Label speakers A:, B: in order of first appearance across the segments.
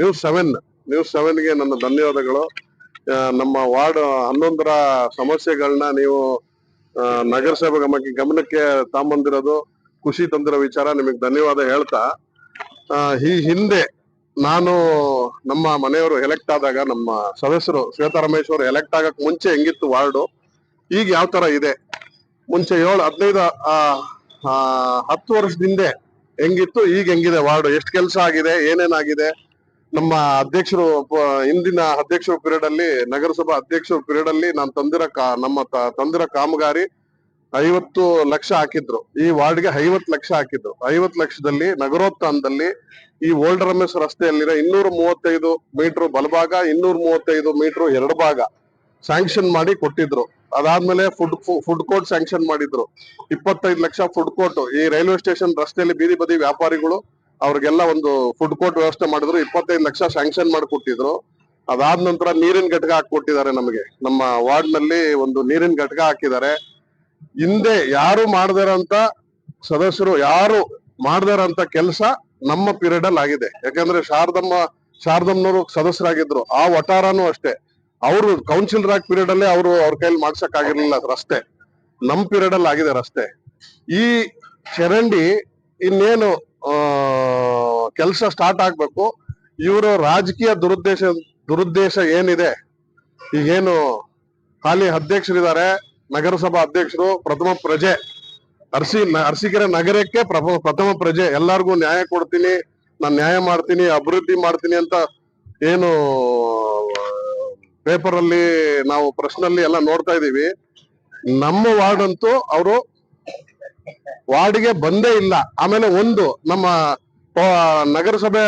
A: News seven news ಸೆವೆನ್ಗೆ ನನ್ನ ಧನ್ಯವಾದಗಳು. ನಮ್ಮ ವಾರ್ಡ್ ಹನ್ನೊಂದರ ಸಮಸ್ಯೆಗಳನ್ನ ನೀವು ನಗರಸಭೆ ಗಮನಕ್ಕೆ ಗಮನಕ್ಕೆ ತಾಂಬಂದಿರೋದು ಖುಷಿ ತಂದಿರೋ ವಿಚಾರ, ನಿಮಗೆ ಧನ್ಯವಾದ ಹೇಳ್ತಾ. ಈ ಹಿಂದೆ ನಾನು ನಮ್ಮ ಮನೆಯವರು ಎಲೆಕ್ಟ್ ಆದಾಗ, ನಮ್ಮ ಸದಸ್ಯರು ಶ್ವೇತಾ ರಮೇಶ್ ಎಲೆಕ್ಟ್ ಆಗಕ್ ಮುಂಚೆ ಹೆಂಗಿತ್ತು ವಾರ್ಡು, ಈಗ ಯಾವ ತರ ಇದೆ? ಮುಂಚೆ ಏಳು, ಹದಿನೈದು ಹತ್ತು ವರ್ಷದಿಂದೆ ಹೆಂಗಿತ್ತು, ಈಗ ಹೆಂಗಿದೆ ವಾರ್ಡ್? ಎಷ್ಟು ಕೆಲಸ ಆಗಿದೆ? ಏನೇನಾಗಿದೆ? ನಮ್ಮ ಅಧ್ಯಕ್ಷರು ಇಂದಿನ ಅಧ್ಯಕ್ಷರ ಪೀರಿಯಡ್ ಅಲ್ಲಿ, ನಗರಸಭಾ ಅಧ್ಯಕ್ಷರ ಪೀರಿಯಡ್ ಅಲ್ಲಿ ನಾನು ತಂದಿರೋ ನಮ್ಮ ತಂದಿರ ಕಾಮಗಾರಿ ಐವತ್ತು ಲಕ್ಷ ಹಾಕಿದ್ರು. ಈ ವಾರ್ಡ್ಗೆ ಐವತ್ತು ಲಕ್ಷ ಹಾಕಿದ್ರು. ಐವತ್ತು ಲಕ್ಷದಲ್ಲಿ ನಗರೋತ್ಥಾನದಲ್ಲಿ ಈ ಓಲ್ಡ್ ರಮೇಶ್ ರಸ್ತೆಯಲ್ಲಿರೋ ಇನ್ನೂರ ಮೂವತ್ತೈದು ಮೀಟರ್ ಬಲಭಾಗ, ಇನ್ನೂರ ಮೂವತ್ತೈದು ಮೀಟರ್ ಎರಡು ಭಾಗ ಸ್ಯಾಂಕ್ಷನ್ ಮಾಡಿ ಕೊಟ್ಟಿದ್ರು. ಅದಾದ್ಮೇಲೆ ಫುಡ್ ಫುಡ್ ಕೋರ್ಟ್ ಸ್ಯಾಂಕ್ಷನ್ ಮಾಡಿದ್ರು. ಇಪ್ಪತ್ತೈದು ಲಕ್ಷ ಫುಡ್ ಕೋರ್ಟ್ ಈ ರೈಲ್ವೆ ಸ್ಟೇಷನ್ ರಸ್ತೆಯಲ್ಲಿ ಬೀದಿ ಬದಿ ವ್ಯಾಪಾರಿಗಳು ಅವ್ರಿಗೆಲ್ಲ ಒಂದು ಫುಡ್ ಕೋರ್ಟ್ ವ್ಯವಸ್ಥೆ ಮಾಡಿದ್ರು. ಇಪ್ಪತ್ತೈದು ಲಕ್ಷ ಸ್ಯಾಂಕ್ಷನ್ ಮಾಡಿಕೊಟ್ಟಿದ್ರು. ಅದಾದ ನಂತರ ನೀರಿನ ಘಟಕ ಹಾಕೊಟ್ಟಿದ್ದಾರೆ ನಮಗೆ. ನಮ್ಮ ವಾರ್ಡ್ನಲ್ಲಿ ಒಂದು ನೀರಿನ ಘಟಕ ಹಾಕಿದ್ದಾರೆ. ಹಿಂದೆ ಯಾರು ಮಾಡದಿರಂತ ಸದಸ್ಯರು ಯಾರು ಮಾಡದಿರಂತ ಕೆಲಸ ನಮ್ಮ ಪೀರಿಯಡ್ ಅಲ್ಲಿ ಆಗಿದೆ. ಯಾಕಂದ್ರೆ ಶಾರದಮ್ಮ, ಶಾರದಮ್ಮನವರು ಸದಸ್ಯರಾಗಿದ್ರು. ಆ ವಟಾರನು ಅಷ್ಟೇ. ಅವರು ಕೌನ್ಸಿಲರ್ ಆಗಿ ಪೀರಿಯಡ್ ಅಲ್ಲೇ ಅವರು ಅವ್ರ ಕೈಲಿ ಮಾಡ್ಸಕ್ ಆಗಿರ್ಲಿಲ್ಲ ರಸ್ತೆ. ನಮ್ ಪೀರಿಯಡ್ ಅಲ್ಲಿ ಆಗಿದೆ ರಸ್ತೆ. ಈ ಚರಂಡಿ ಇನ್ನೇನು ಕೆಲಸ ಸ್ಟಾರ್ಟ್ ಆಗ್ಬೇಕು. ಇವರು ರಾಜಕೀಯ ದುರುದ್ದೇಶ ದುರುದ್ದೇಶ ಏನಿದೆ? ಈಗೇನು ಹಾಲಿ ಅಧ್ಯಕ್ಷರಿದ್ದಾರೆ, ನಗರಸಭಾ ಅಧ್ಯಕ್ಷರು, ಪ್ರಥಮ ಪ್ರಜೆ, ಅರಸಿ, ಅರಸೀಕೆರೆ ನಗರಕ್ಕೆ ಪ್ರಥಮ ಪ್ರಜೆ. ಎಲ್ಲಾರ್ಗೂ ನ್ಯಾಯ ಕೊಡ್ತೀನಿ, ನಾನ್ ನ್ಯಾಯ ಮಾಡ್ತೀನಿ, ಅಭಿವೃದ್ಧಿ ಮಾಡ್ತೀನಿ ಅಂತ ಏನು ಪೇಪರ್ ಅಲ್ಲಿ ನಾವು ಪ್ರಶ್ನಲ್ಲಿ ಎಲ್ಲ ನೋಡ್ತಾ ಇದೀವಿ ನಮ್ಮ ವಾರ್ಡ್ ಅಂತೂ ಅವರು ವಾರ್ಡ್ಗೆ ಬಂದೇ ಇಲ್ಲ. ಆಮೇಲೆ ಒಂದು, ನಮ್ಮ ನಗರಸಭೆ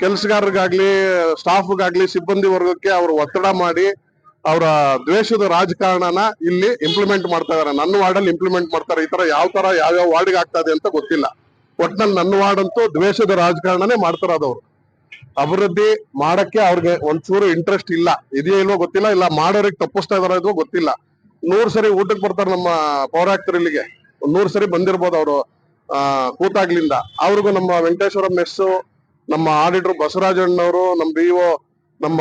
A: ಕೆಲಸಗಾರರಿಗಾಗ್ಲಿ, ಸ್ಟಾಫ್ಗಾಗ್ಲಿ, ಸಿಬ್ಬಂದಿ ವರ್ಗಕ್ಕೆ ಅವರು ಒತ್ತಡ ಮಾಡಿ ಅವರ ದ್ವೇಷದ ರಾಜಕಾರಣನ ಇಲ್ಲಿ ಇಂಪ್ಲಿಮೆಂಟ್ ಮಾಡ್ತಾ ಇದಾರೆ. ನನ್ನ ವಾರ್ಡ್ ಅಲ್ಲಿ ಇಂಪ್ಲಿಮೆಂಟ್ ಮಾಡ್ತಾರೆ. ಈ ತರ ಯಾವ ತರ ಯಾವ್ಯಾವ ವಾರ್ಡ್ಗೆ ಆಗ್ತಾ ಇದೆ ಅಂತ ಗೊತ್ತಿಲ್ಲ. ಒಟ್ನಲ್ಲಿ ನನ್ನ ವಾರ್ಡ್ ಅಂತೂ ದ್ವೇಷದ ರಾಜಕಾರಣನೇ ಮಾಡ್ತಾರದವ್ರು ಅಭಿವೃದ್ಧಿ ಮಾಡಕ್ಕೆ ಅವ್ರಿಗೆ ಒಂಚೂರು ಇಂಟ್ರೆಸ್ಟ್ ಇಲ್ಲ. ಇದೆಯೋ ಇಲ್ವೋ ಗೊತ್ತಿಲ್ಲ. ಇಲ್ಲ, ಮಾಡೋರಿಗೆ ತಪ್ಪಿಸ್ತಾ ಇದಾರೋ ಗೊತ್ತಿಲ್ಲ. ನೂರ್ ಸರಿ ಊಟಕ್ಕೆ ಬರ್ತಾರೆ ನಮ್ಮ ಪೌರಾಕ್ತರು ಇಲ್ಲಿಗೆ. ನೂರ್ ಸರಿ ಬಂದಿರ್ಬೋದು ಅವರು. ಕೂತಾಗ್ಲಿಂದ. ಅವ್ರಿಗೂ ನಮ್ಮ ವೆಂಕಟೇಶ್ವರ ಮೆಸ್ಸು ನಮ್ಮ ಆಡಿಟರ್ ಬಸವರಾಜಣ್ಣವರು ನಮ್ಮ ಬಿ ನಮ್ಮ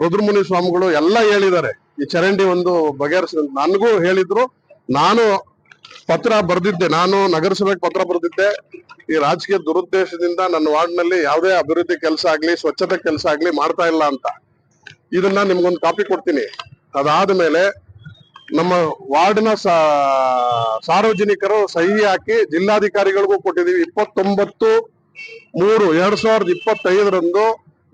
A: ರುದ್ರಮುನಿ ಸ್ವಾಮಿಗಳು ಎಲ್ಲ ಹೇಳಿದ್ದಾರೆ. ಈ ಚರಂಡಿ ಒಂದು ಬಗೆಹರಿಸ ನನಗೂ ಹೇಳಿದ್ರು. ನಾನು ಪತ್ರ ಬರೆದಿದ್ದೆ. ನಾನು ನಗರಸಭೆಗೆ ಪತ್ರ ಬರೆದಿದ್ದೆ. ಈ ರಾಜಕೀಯ ದುರುದ್ದೇಶದಿಂದ ನನ್ನ ವಾರ್ಡ್ನಲ್ಲಿ ಯಾವುದೇ ಅಭಿವೃದ್ಧಿ ಕೆಲಸ ಆಗ್ಲಿ, ಸ್ವಚ್ಛತೆ ಕೆಲಸ ಆಗ್ಲಿ ಮಾಡ್ತಾ ಇಲ್ಲ ಅಂತ. ಇದನ್ನ ನಿಮ್ಗೊಂದು ಕಾಪಿ ಕೊಡ್ತೀನಿ. ಅದಾದ ಮೇಲೆ ನಮ್ಮ ವಾರ್ಡ್ನ ಸಾರ್ವಜನಿಕರು ಸಹಿ ಹಾಕಿ ಜಿಲ್ಲಾಧಿಕಾರಿಗಳಿಗೂ ಕೊಟ್ಟಿದ್ದೀವಿ. ಇಪ್ಪತ್ತೊಂಬತ್ತು ಮೂರು, ಎರಡ್ ಸಾವಿರದ ಇಪ್ಪತ್ತೈದರಂದು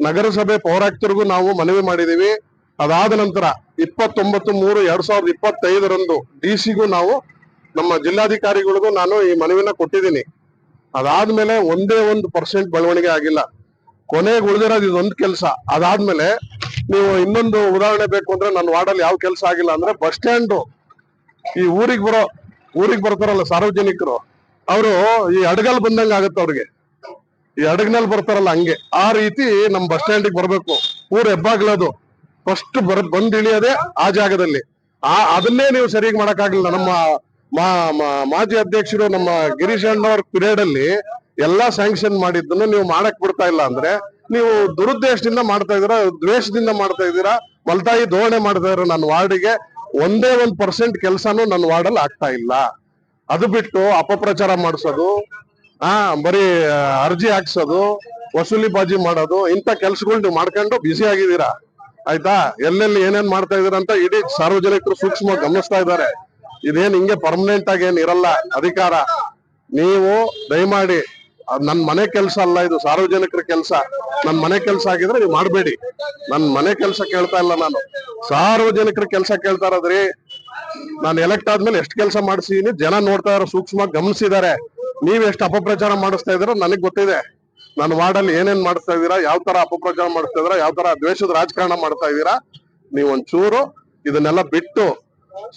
A: ನಗರಸಭೆ ಪೌರಾಯುಕ್ತರಿಗೂ ನಾವು ಮನವಿ ಮಾಡಿದ್ದೀವಿ. ಅದಾದ ನಂತರ ಇಪ್ಪತ್ತೊಂಬತ್ತು ಮೂರು, ಎರಡ್ ಸಾವಿರದ ಇಪ್ಪತ್ತೈದರಂದು ಡಿ ಸಿಗೂ ನಾವು ನಮ್ಮ ಜಿಲ್ಲಾಧಿಕಾರಿಗಳಿಗೂ ನಾನು ಈ ಮನವಿನ ಕೊಟ್ಟಿದ್ದೀನಿ. ಅದಾದ್ಮೇಲೆ ಒಂದೇ ಒಂದು ಪರ್ಸೆಂಟ್ ಬೆಳವಣಿಗೆ ಆಗಿಲ್ಲ. ಕೊನೆಗೆ ಉಳಿದಿರೋದು ಇದೊಂದು ಕೆಲಸ. ಅದಾದ್ಮೇಲೆ ನೀವು ಇನ್ನೊಂದು ಉದಾಹರಣೆ ಬೇಕು ಅಂದ್ರೆ ನನ್ನ ವಾರ್ಡಲ್ಲಿ ಯಾವ ಕೆಲಸ ಆಗಿಲ್ಲ ಅಂದ್ರೆ ಬಸ್ ಸ್ಟ್ಯಾಂಡ್ ಈ ಊರಿಗೆ ಬರೋ, ಊರಿಗೆ ಬರ್ತಾರಲ್ಲ ಸಾರ್ವಜನಿಕರು, ಅವರು ಈ ಅಡಗಲ್ ಬಂದಂಗ ಆಗತ್ತೆ ಅವ್ರಿಗೆ. ಈ ಅಡಗ್ನಲ್ಲಿ ಬರ್ತಾರಲ್ಲ ಹಂಗೆ. ಆ ರೀತಿ ನಮ್ ಬಸ್ ಸ್ಟ್ಯಾಂಡಿಗೆ ಬರ್ಬೇಕು. ಊರ್ ಹೆಬ್ಬಾಗ್ಲದು ಫಸ್ಟ್ ಬರ್, ಬಂದ್ ಆ ಜಾಗದಲ್ಲಿ. ಆ, ಅದನ್ನೇ ನೀವು ಸರಿಯಾಗಿ ಮಾಡಕ್ಕಾಗಲಿಲ್ಲ. ನಮ್ಮ ಮಾಜಿ ಅಧ್ಯಕ್ಷರು ನಮ್ಮ ಗಿರೀಶ್ ಅಣ್ಣವ್ರ ಪೀರಿಯಡ್ ಅಲ್ಲಿ ಎಲ್ಲಾ ಸ್ಯಾಂಕ್ಷನ್ ಮಾಡಿದ್ದನ್ನು ನೀವು ಮಾಡಕ್ ಬಿಡ್ತಾ ಇಲ್ಲ ಅಂದ್ರೆ ನೀವು ದುರುದ್ದೇಶದಿಂದ ಮಾಡ್ತಾ ಇದೀರಾ ದ್ವೇಷದಿಂದ ಮಾಡ್ತಾ ಇದ್ದೀರಾ? ಮಲ್ತಾಯಿ ಧೋರಣೆ ಮಾಡ್ತಾ ಇದ್ರೆ ನನ್ನ ವಾರ್ಡಿಗೆ? ಒಂದೇ ಒಂದ್ ಪರ್ಸೆಂಟ್ ಕೆಲಸನೂ ನನ್ನ ವಾರ್ಡಲ್ಲಿ ಆಗ್ತಾ ಇಲ್ಲ. ಅದು ಬಿಟ್ಟು ಅಪಪ್ರಚಾರ ಮಾಡಿಸೋದು, ಆ, ಬರೀ ಅರ್ಜಿ ಹಾಕ್ಸೋದು, ವಸೂಲಿ ಬಾಜಿ ಮಾಡೋದು, ಇಂಥ ಕೆಲ್ಸಗಳು ನೀವು ಮಾಡ್ಕೊಂಡು ಬ್ಯುಸಿ ಆಗಿದ್ದೀರಾ? ಆಯ್ತಾ? ಎಲ್ಲೆಲ್ಲಿ ಏನೇನ್ ಮಾಡ್ತಾ ಇದೀರ ಅಂತ ಇಡೀ ಸಾರ್ವಜನಿಕರು ಸೂಕ್ಷ್ಮ ಗಮನಿಸ್ತಾ ಇದ್ದಾರೆ. ಇದೇನ್ ಹಿಂಗೆ ಪರ್ಮನೆಂಟ್ ಆಗಿ ಏನ್ ಇರಲ್ಲ ಅಧಿಕಾರ. ನೀವು ದಯಮಾಡಿ ನನ್ ಮನೆ ಕೆಲಸ ಅಲ್ಲ, ಇದು ಸಾರ್ವಜನಿಕರ ಕೆಲಸ. ನನ್ ಮನೆ ಕೆಲಸ ಆಗಿದ್ರೆ ನೀವು ಮಾಡಬೇಡಿ. ನನ್ ಮನೆ ಕೆಲಸ ಕೇಳ್ತಾ ಇಲ್ಲ ನಾನು. ಸಾರ್ವಜನಿಕರ ಕೆಲಸ ಕೇಳ್ತಾ ಇರೋದ್ರಿ. ನಾನು ಎಲೆಕ್ಟ್ ಆದ್ಮೇಲೆ ಎಷ್ಟು ಕೆಲಸ ಮಾಡಿಸಿದೀನಿ, ಜನ ನೋಡ್ತಾ ಇರೋ ಸೂಕ್ಷ್ಮ ಗಮನಿಸಿದ್ದಾರೆ. ನೀವ್ ಎಷ್ಟು ಅಪಪ್ರಚಾರ ಮಾಡಿಸ್ತಾ ಇದ್ದೀರೋ ನನಗ್ ಗೊತ್ತಿದೆ. ನನ್ನ ವಾರ್ಡಲ್ಲಿ ಏನೇನ್ ಮಾಡ್ತಾ ಇದೀರಾ ಯಾವ ತರ ಅಪಪ್ರಚಾರ ಮಾಡಿಸ್ತಾ ಇದ್ದೀರಾ, ಯಾವ ತರ ದ್ವೇಷದ ರಾಜಕಾರಣ ಮಾಡ್ತಾ ಇದ್ದೀರಾ, ನೀವು ಒಂಚೂರು ಇದನ್ನೆಲ್ಲ ಬಿಟ್ಟು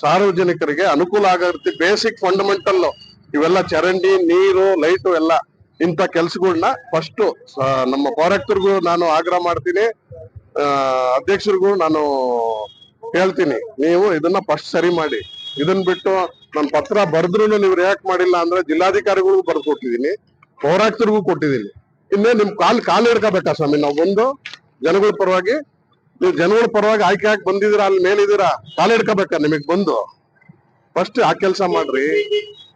A: ಸಾರ್ವಜನಿಕರಿಗೆ ಅನುಕೂಲ ಆಗೋ ರೀತಿ ಬೇಸಿಕ್ ಫಂಡಮೆಂಟಲ್ ಇವೆಲ್ಲ ಚರಂಡಿ, ನೀರು ಲೈಟು ಎಲ್ಲ ಇಂಥ ಕೆಲಸಗಳನ್ನ ಫಸ್ಟ್ ನಮ್ಮ ಪೌರಾಯುಕ್ತರಿಗೂ ನಾನು ಆಗ್ರಹ ಮಾಡ್ತೀನಿ. ಅಧ್ಯಕ್ಷರಿಗೂ ನಾನು ಹೇಳ್ತೀನಿ, ನೀವು ಇದನ್ನ ಫಸ್ಟ್ ಸರಿ ಮಾಡಿ. ಇದನ್ ಬಿಟ್ಟು ನನ್ನ ಪತ್ರ ಬರೆದ್ರು ನೀವು ರಿಯಾಕ್ಟ್ ಮಾಡಿಲ್ಲ ಅಂದ್ರೆ ಜಿಲ್ಲಾಧಿಕಾರಿಗಳಿಗೂ ಬರೆದು ಕೊಟ್ಟಿದ್ದೀನಿ ಪೌರಾಕ್ತರಿಗೂ ಕೊಟ್ಟಿದ್ದೀನಿ. ಇನ್ನೇ ನಿಮ್ ಕಾಲ್ ಕಾಲು ಇಡ್ಕೋಬೇಕಾ ಸ್ವಾಮಿ, ನಾವು ಬಂದು ಜನಗಳ ಪರವಾಗಿ, ನೀವು ಜನಗಳ ಪರವಾಗಿ ಆಯ್ಕೆ ಹಾಕಿ ಬಂದಿದ್ದೀರಾ, ಅಲ್ಲಿ ಮೇಲಿದ್ದೀರಾ, ಕಾಲು ಹಿಡ್ಕೋಬೇಕಾ ನಿಮಗ್ ಬಂದು? ಫಸ್ಟ್ ಆ ಕೆಲಸ ಮಾಡ್ರಿ,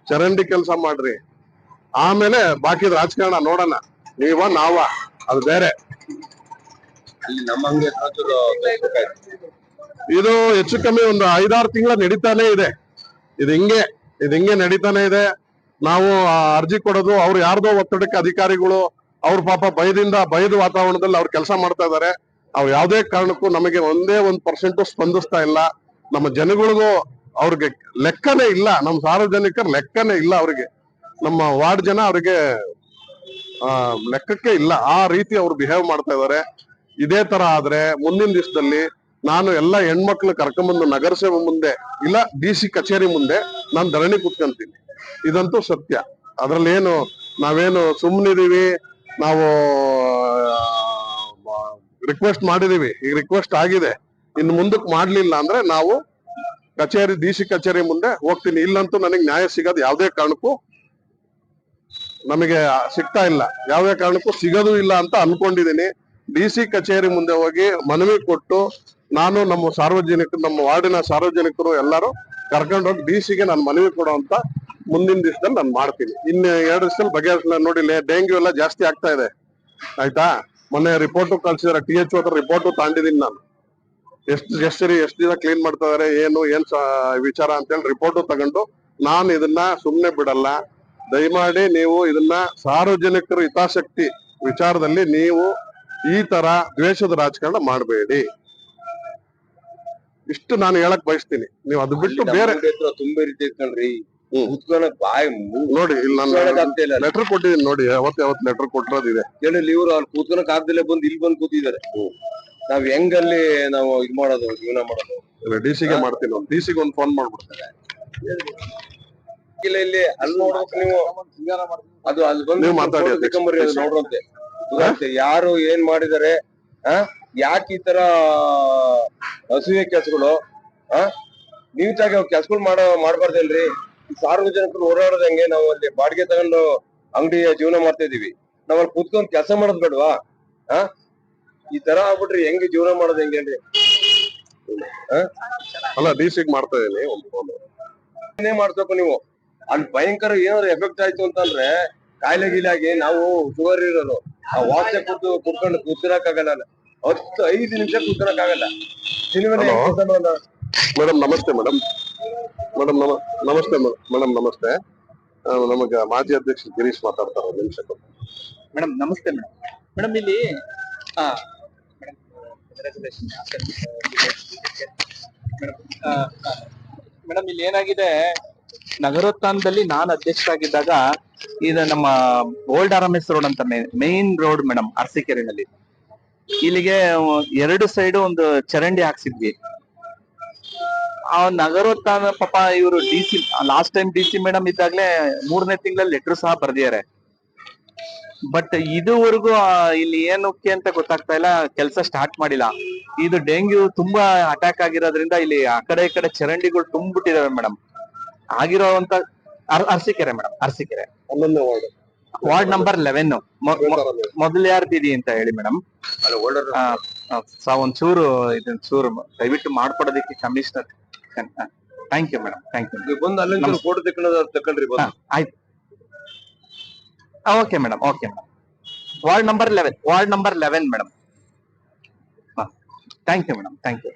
A: ಚರಂಡಿ ಕೆಲಸ ಮಾಡ್ರಿ. ಆಮೇಲೆ ಬಾಕಿ ರಾಜಕಾರಣ ನೋಡೋಣ. ನೀವ ನಾವ ಅದು ಬೇರೆ. ಇದು ಹೆಚ್ಚು ಕಮ್ಮಿ ಒಂದು ಐದಾರು ತಿಂಗಳ ನಡೀತಾನೆ ಇದೆ. ಇದು ಹಿಂಗೆ ಇದು ಹಿಂಗೆ ನಡೀತಾನೆ ಇದೆ. ನಾವು ಅರ್ಜಿ ಕೊಡೋದು ಅವ್ರು ಯಾರ್ದೋ ಒತ್ತಡಕ್ಕೆ ಅಧಿಕಾರಿಗಳು ಅವ್ರ ಪಾಪ ಭಯದಿಂದ ಭಯದ ವಾತಾವರಣದಲ್ಲಿ ಅವ್ರು ಕೆಲಸ ಮಾಡ್ತಾ ಇದಾರೆ. ಅವ್ರು ಯಾವುದೇ ಕಾರಣಕ್ಕೂ ನಮಗೆ ಒಂದೇ ಒಂದ್ ಪರ್ಸೆಂಟ್ ಸ್ಪಂದಿಸ್ತಾ ಇಲ್ಲ. ನಮ್ಮ ಜನಗಳಿಗೂ ಅವ್ರಿಗೆ ಲೆಕ್ಕನೇ ಇಲ್ಲ. ನಮ್ಮ ಸಾರ್ವಜನಿಕರ ಲೆಕ್ಕನೇ ಇಲ್ಲ ಅವ್ರಿಗೆ. ನಮ್ಮ ವಾರ್ಡ್ ಜನ ಅವರಿಗೆ ಲೆಕ್ಕಕ್ಕೆ ಇಲ್ಲ. ಆ ರೀತಿ ಅವ್ರು ಬಿಹೇವ್ ಮಾಡ್ತಾ ಇದಾರೆ. ಇದೇ ತರ ಆದ್ರೆ ಮುಂದಿನ ದಿವಸದಲ್ಲಿ ನಾನು ಎಲ್ಲ ಹೆಣ್ಮಕ್ಳು ಕರ್ಕೊಂಬಂದು ನಗರಸಭೆ ಮುಂದೆ, ಇಲ್ಲ ಡಿ ಸಿ ಕಚೇರಿ ಮುಂದೆ ನಾನು ಧರಣಿ ಕುತ್ಕೊಂತೀನಿ. ಇದಂತೂ ಸತ್ಯ. ಅದ್ರಲ್ಲಿ ಏನು ನಾವೇನು ಸುಮ್ಮನಿದೀವಿ ನಾವು ರಿಕ್ವೆಸ್ಟ್ ಮಾಡಿದೀವಿ. ಈಗ ರಿಕ್ವೆಸ್ಟ್ ಆಗಿದೆ. ಇನ್ನು ಮುಂದಕ್ಕೆ ಮಾಡ್ಲಿಲ್ಲ ಅಂದ್ರೆ ನಾವು ಕಚೇರಿ ಡಿ ಸಿ ಕಚೇರಿ ಮುಂದೆ ಹೋಗ್ತೀನಿ. ಇಲ್ಲಂತೂ ನನಗೆ ನ್ಯಾಯ ಸಿಗೋದು ಯಾವುದೇ ಕಾರಣಕ್ಕೂ ನಮಗೆ ಸಿಗ್ತಾ ಇಲ್ಲ. ಯಾವುದೇ ಕಾರಣಕ್ಕೂ ಸಿಗೋದು ಇಲ್ಲ ಅಂತ ಅನ್ಕೊಂಡಿದ್ದೀನಿ. ಡಿ ಸಿ ಕಚೇರಿ ಮುಂದೆ ಹೋಗಿ ಮನವಿ ಕೊಟ್ಟು ನಾನು ನಮ್ಮ ಸಾರ್ವಜನಿಕರು, ನಮ್ಮ ವಾರ್ಡಿನ ಸಾರ್ವಜನಿಕರು ಎಲ್ಲರೂ ಕರ್ಕೊಂಡೋಗಿ ಡಿ ಸಿಗೆ ನಾನು ಮನವಿ ಕೊಡೋ ಅಂತ ಮುಂದಿನ ದಿವಸದಲ್ಲಿ ನಾನು ಮಾಡ್ತೀನಿ. ಇನ್ನು ಎರಡು ದಿವಸದಲ್ಲಿ ಬಗೆಹರಿಸ ನೋಡಿ ಡೆಂಗ್ಯೂ ಎಲ್ಲ ಜಾಸ್ತಿ ಆಗ್ತಾ ಇದೆ. ಆಯ್ತಾ? ಮೊನ್ನೆ ರಿಪೋರ್ಟು ಕಳ್ಸಿದಾರೆ, ಟಿ ಎಚ್ ಹತ್ರ ರಿಪೋರ್ಟು ತಾಂಡಿದೀನಿ ನಾನು. ಎಷ್ಟು ಎಷ್ಟು ಸರಿ, ಎಷ್ಟು ದಿನ ಕ್ಲೀನ್ ಮಾಡ್ತಾ ಇದಾರೆ, ಏನು, ಏನ್ ವಿಚಾರ ಅಂತೇಳಿ ರಿಪೋರ್ಟು ತಗೊಂಡು ನಾನು ಇದನ್ನ ಸುಮ್ನೆ ಬಿಡಲ್ಲ. ದಯಮಾಡಿ ನೀವು ಇದನ್ನ ಸಾರ್ವಜನಿಕರ ಹಿತಾಸಕ್ತಿ ವಿಚಾರದಲ್ಲಿ ನೀವು ಈ ತರ ದ್ವೇಷದ ರಾಜಕಾರಣ ಮಾಡಬೇಡಿ. ಇಷ್ಟು ನಾನು ಹೇಳಕ್ ಬಯಸ್ತೀನಿ. ನೀವು ಅದು ಬಿಟ್ಟು ಬೇರೆ
B: ಅಂಗಡಿ ಹತ್ರ ತುಂಬಾ ರೀತಿ ಕಣ್ರಿ.
A: ಹ್ಮ್.
B: ಕುತ್ಕೊಳಕ್ ಬಾಯಿ
A: ನೋಡಿ ಇಲ್ಲಿ ನಾನು ಲೆಟರ್ ಕೊಟ್ಟಿದ್ದೀನಿ ನೋಡಿ ಯಾವತ್ ಯಾವತ್ ಲೆಟರ್ ಕೊಟ್ಟಿರೋದಿದೆ
B: ಹೇಳಿ ಇವ್ರು ಅಲ್ಲಿ ಕೂತ್ಕೊಳಕ್ ಆಗ್ದಿಲ್ಲ ಬಂದು ಇಲ್ಲಿ ಬಂದು ಕೂತಿದ್ದಾರೆ. ನಾವ್ ಹೆಂಗಲ್ಲಿ ನಾವು ಇದ್ ಮಾಡೋದು ಜೀವನ ಮಾಡೋದು?
A: ಡಿ ಸಿಗೆ ಮಾಡ್ತೀನಿ. ಡಿ ಸಿಗೆ ಒಂದು ಫೋನ್ ಮಾಡ್ಬಿಡ್ತೇನೆ.
B: ಇಲ್ಲ ಇಲ್ಲಿ ಅಲ್ಲಿ ನೋಡ್ಬೇಕು ನೀವು. ಅದು ಅಲ್ಲಿ ಬಂದು
A: ನೀವು ಮಾತಾಡಿ.
B: ನೋಡ್ರಂತೆ. ಯಾರು ಏನ್ ಮಾಡಿದಾರೆ ಆ ಯಾಕೆ ಈ ತರ ಅಸೂಯೆ ಕೆಲ್ಸಗಳು ಆ ನೀಟಾಗಿ ಅವ್ರು ಕೆಲ್ಸಗಳು ಮಾಡೋ ಮಾಡ್ಬಾರ್ದಲ್ರಿ ಸಾರ್ವಜನಿಕರು ಓಡಾಡೋದ್ ಹೆಂಗೆ ನಾವು ಅಲ್ಲಿ ಬಾಡಿಗೆ ತಗೊಂಡು ಅಂಗಡಿಯ ಜೀವನ ಮಾಡ್ತಾ ಇದೀವಿ ನಾವ್ ಅಲ್ಲಿ ಕುತ್ಕೊಂಡ್ ಕೆಲಸ ಮಾಡೋದ್ ಬೇಡವಾ? ಆ ಈ ತರ ಆಗ್ಬಿಟ್ರಿ ಹೆಂಗೆ ಜೀವನ ಮಾಡೋದ್ ಹೆಂಗೇನ್ರಿ
A: ಅಲ್ಲ ಡಿ ಸಿಗೆ ಮಾಡ್ತಾ ಇದೀನಿ
B: ಏನೇ ಮಾಡ್ಬೇಕು ನೀವು. ಅಲ್ಲಿ ಭಯಂಕರ ಏನಾದ್ರು ಎಫೆಕ್ಟ್ ಆಯ್ತು ಅಂತಂದ್ರೆ ಕಾಯಿಲೆ ಗೀಲಾಗಿ ನಾವು ಶುಗರ್ ಇರೋರು ಆ ವಾಸನೆ ಕೂತು ಕುತ್ಕೊಂಡು ಕೂತಿರಕ್ಕಾಗಲ್ಲ ಹತ್ತು ಐದು ನಿಮಿಷ ಕೂತಿರಕ್ಕಾಗಲ್ಲ?
A: ಮೇಡಮ್ ನಮಸ್ತೆ ಮೇಡಮ್ ಮೇಡಮ್ ನಮ ನಮಸ್ತೆ ಮೇಡಮ್ ನಮಸ್ತೆ. ನಮಗೆ ಮಾಜಿ ಅಧ್ಯಕ್ಷ ಗಿರೀಶ್ ಮಾತಾಡ್ತಾರೆ ಒಂದು ನಿಮಿಷ
C: ಮೇಡಮ್ ನಮಸ್ತೆ ಮೇಡಮ್ ಮೇಡಮ್ ಇಲ್ಲಿ ಮೇಡಮ್ ಇಲ್ಲಿ ಏನಾಗಿದೆ? ನಗರೋತ್ಥಾನದಲ್ಲಿ ನಾನು ಅಧ್ಯಕ್ಷರಾಗಿದ್ದಾಗ ಇದು ನಮ್ಮ old R M S road ಅಂತ ಮೇನ್ ರೋಡ್ ಮೇಡಮ್ ಅರಸಿಕೆರೆನಲ್ಲಿ. ಇಲ್ಲಿಗೆ ಎರಡು ಸೈಡ್ ಒಂದು ಚರಂಡಿ ಹಾಕ್ಸಿದ್ವಿ. ಆ ನಗರೋತ್ಥಾನ ಪಾಪ ಇವರು D C last time D C madam ಇದ್ದಾಗ್ಲೇ ಮೂರನೇ ತಿಂಗಳಲ್ಲಿ ಲೆಟರ್ ಸಹ ಬರ್ದಿದ್ದಾರೆ. ಬಟ್ ಇದುವರೆಗೂ ಇಲ್ಲಿ ಏನಕ್ಕೆ ಅಂತ ಗೊತ್ತಾಗ್ತಾ ಇಲ್ಲ, ಕೆಲಸ ಸ್ಟಾರ್ಟ್ ಮಾಡಿಲ್ಲ. ಇದು ಡೆಂಗ್ಯೂ ತುಂಬಾ ಅಟ್ಯಾಕ್ ಆಗಿರೋದ್ರಿಂದ ಇಲ್ಲಿ ಆ ಕಡೆ ಈ ಕಡೆ ಚರಂಡಿಗಳು ತುಂಬಿಟ್ಟಿದಾವೆ ಮೇಡಮ್ ಆಗಿರೋವಂತ ಅರ್ಸಿಕೆರೆ ಮೇಡಮ್ ಅರ್ಸಿಕೆರೆ.
A: ಹನ್ನೊಂದನೇ ವಾರ್ಡ್.
C: ವಾರ್ಡ್ ನಂಬರ್ ಲೆವೆನ್ ಮೊದಲು ಯಾರ್ದಿದಿ ಅಂತ ಹೇಳಿ ಮೇಡಮ್ ಒಂಚೂರು ಇದನ್ ಚೂರು ದಯವಿಟ್ಟು ಮಾಡ್ಕೊಡೋದಕ್ಕೆ commissioner thank you madam thank you
B: ನೀವು ಬಂದು ಅಲ್ಲಿ ಫೋಟೋ ಬಂದು.
C: ಆಯ್ತು. Okay madam okay madam ward number eleven ward number eleven madam thank you madam thank you